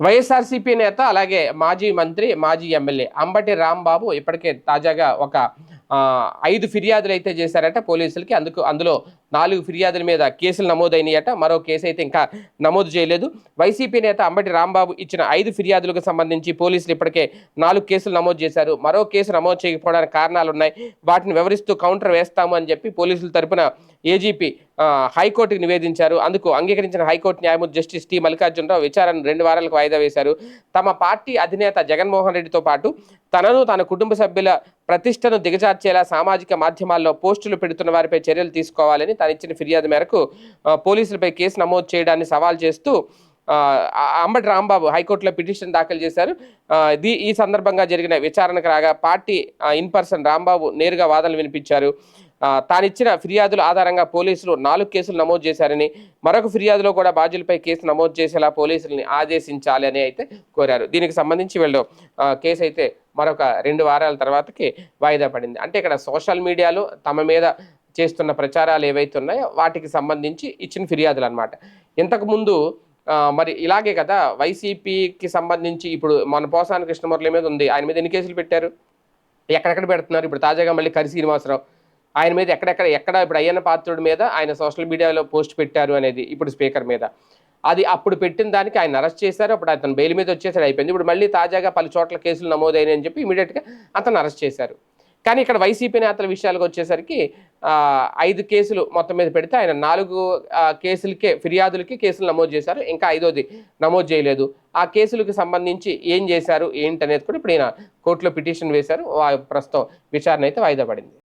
వైఎస్ఆర్సీపీ నేత అలాగే మాజీ మంత్రి మాజీ ఎమ్మెల్యే అంబటి రాంబాబు ఇప్పటికే తాజాగా ఒక ఐదు ఫిర్యాదులు అయితే చేశారట పోలీసులకి. అందుకు అందులో నాలుగు ఫిర్యాదుల మీద కేసులు నమోదైనాయట. మరో కేసు అయితే ఇంకా నమోదు చేయలేదు. వైసీపీ నేత అంబటి రాంబాబు ఇచ్చిన ఐదు ఫిర్యాదులకు సంబంధించి పోలీసులు ఇప్పటికే నాలుగు కేసులు నమోదు చేశారు. మరో కేసు నమోదు చేయకపోవడానికి కారణాలు ఉన్నాయి వాటిని వివరిస్తూ కౌంటర్ వేస్తాము అని చెప్పి పోలీసుల తరపున ఏజీపీ హైకోర్టుకు నివేదించారు. అందుకు అంగీకరించిన హైకోర్టు న్యాయమూర్తి జస్టిస్ టి మల్లికార్జునరావు విచారణను రెండు వారాలకు వాయిదా వేశారు. తమ పార్టీ అధినేత జగన్మోహన్ రెడ్డితో పాటు తనను తన కుటుంబ సభ్యుల ప్రతిష్టను దిగజార్చేలా సామాజిక మాధ్యమాల్లో పోస్టులు పెడుతున్న వారిపై చర్యలు తీసుకోవాలని తాను ఇచ్చిన ఫిర్యాదు మేరకు పోలీసులపై కేసు నమోదు చేయడాన్ని సవాల్ చేస్తూ అంబటి రాంబాబు హైకోర్టులో పిటిషన్ దాఖలు చేశారు. దీ ఇది ఈ సందర్భంగా జరిగిన విచారణకు రాగా పార్టీ ఇన్ పర్సన్ రాంబాబు నేరుగా వాదనలు వినిపించారు. తానిచ్చిన ఫిర్యాదుల ఆధారంగా పోలీసులు నాలుగు కేసులు నమోదు చేశారని మరొక ఫిర్యాదులో కూడా బాధ్యులపై కేసు నమోదు చేసేలా పోలీసుల్ని ఆదేశించాలి అని అయితే కోరారు. దీనికి సంబంధించి వీళ్ళు కేసు అయితే మరొక రెండు వారాల తర్వాతకి వాయిదా పడింది. అంటే ఇక్కడ సోషల్ మీడియాలో తమ మీద చేస్తున్న ప్రచారాలు ఏవైతే ఉన్నాయో వాటికి సంబంధించి ఇచ్చిన ఫిర్యాదులు అనమాట ఇంతకుముందు మరి ఇలాగే కదా వైసీపీకి సంబంధించి ఇప్పుడు మన పోసాని కృష్ణమురళి మీద ఉంది. ఆయన మీద ఎన్ని కేసులు పెట్టారు? ఎక్కడెక్కడ పెడుతున్నారు? ఇప్పుడు తాజాగా మళ్ళీ కరి శ్రీనివాసరావు. ఆయన మీద ఎక్కడెక్కడ ఎక్కడ ఇప్పుడు అయ్యన్న పాత్రుడి మీద ఆయన సోషల్ మీడియాలో పోస్ట్ పెట్టారు అనేది ఇప్పుడు స్పీకర్ మీద. అది అప్పుడు పెట్టిన దానికి ఆయన అరెస్ట్ చేశారు. అప్పుడు అతను బెయిల్ మీద వచ్చేసాడు. అయిపోయింది. ఇప్పుడు మళ్ళీ తాజాగా పలు చోట్ల కేసులు నమోదైనాయని అని చెప్పి ఇమీడియట్గా అతను అరెస్ట్ చేశారు. కానీ ఇక్కడ వైసీపీ నేతల విషయాలకు వచ్చేసరికి ఐదు కేసులు మొత్తం మీద పెడితే ఆయన నాలుగు కేసులకే ఫిర్యాదులకి కేసులు నమోదు చేశారు. ఇంకా ఐదోది నమోదు చేయలేదు. ఆ కేసులకు సంబంధించి ఏం చేశారు ఏంటి అనేది కూడా ఇప్పుడు ఈయన కోర్టులో పిటిషన్ వేశారు. ప్రస్తుతం విచారణ అయితే వాయిదా పడింది.